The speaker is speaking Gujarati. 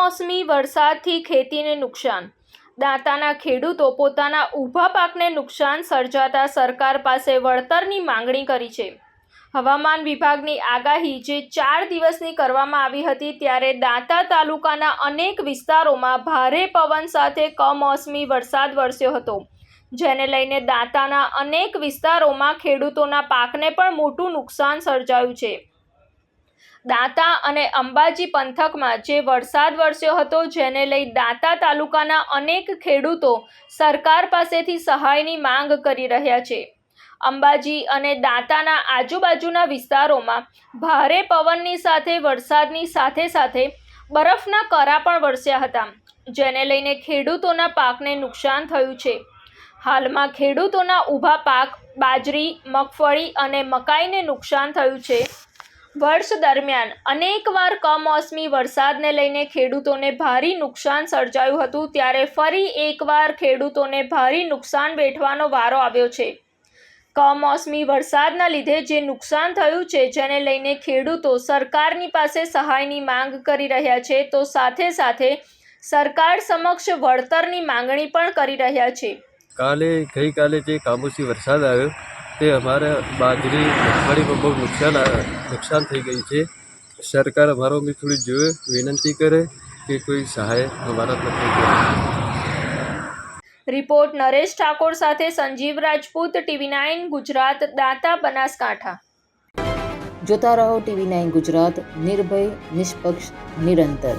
કમોસમી વરસાદથી ખેતીને નુકસાન. દાંતાના ખેડૂતો પોતાના ઊભા પાકને નુકસાન સર્જાતા સરકાર પાસે વળતરની માંગણી કરી છે. હવામાન વિભાગની આગાહી જે ચાર દિવસની કરવામાં આવી હતી ત્યારે દાંતા તાલુકાના અનેક વિસ્તારોમાં ભારે પવન સાથે કમોસમી વરસાદ વરસ્યો હતો. જેને લઈને દાંતાના અનેક વિસ્તારોમાં ખેડૂતોના પાકને પણ મોટું નુકસાન સર્જાયું છે. દાંતા અને અંબાજી પંથકમાં જે વરસાદ વરસ્યો હતો, જેને લઈ દાંતા તાલુકાના અનેક ખેડૂતો સરકાર પાસેથી સહાયની માંગ કરી રહ્યા છે. અંબાજી અને દાંતાના આજુબાજુના વિસ્તારોમાં ભારે પવનની સાથે, વરસાદની સાથે સાથે બરફના કરા પણ વરસ્યા હતા, જેને લઈને ખેડૂતોના પાકને નુકસાન થયું છે. હાલમાં ખેડૂતોના ઊભા પાક, બાજરી, મગફળી અને મકાઈને નુકસાન થયું છે. વર્ષ દરમિયાન અનેકવાર કમોસમી વરસાદને લઈને ખેડૂતોને ભારે નુકસાન સર્જાયું હતું, ત્યારે ફરી એકવાર ખેડૂતોને ભારે નુકસાન વેઠવાનો વારો આવ્યો છે. કમોસમી વરસાદના લીધે જે નુકસાન થયું છે, જેને લઈને ખેડૂતો સરકારની પાસે સહાયની માંગ કરી રહ્યા છે, તો સાથે સાથે સરકાર સમક્ષ વળતરની માંગણી પણ કરી રહ્યા છે. કાલે, ગઈકાલે જે કામોસી વરસાદ આવ્યો તે અમારે બાજરી મગફળીમાં બહુ નુકસાન નુકસાન થઈ ગઈ છે. સરકાર અમારો બી થોડી જોવે વિનંતી કરે કે કોઈ સહાય અમારા તરફથી કરે. રિપોર્ટ નરેશ ઠાકોર સાથે સંજીવ રાજપૂત ટીવી નાઇન ગુજરાત દાંતા બનાસકાંઠા. જોતા રહો ટીવી નાઇન ગુજરાત નિર્ભય નિષ્પક્ષ નિરંતર.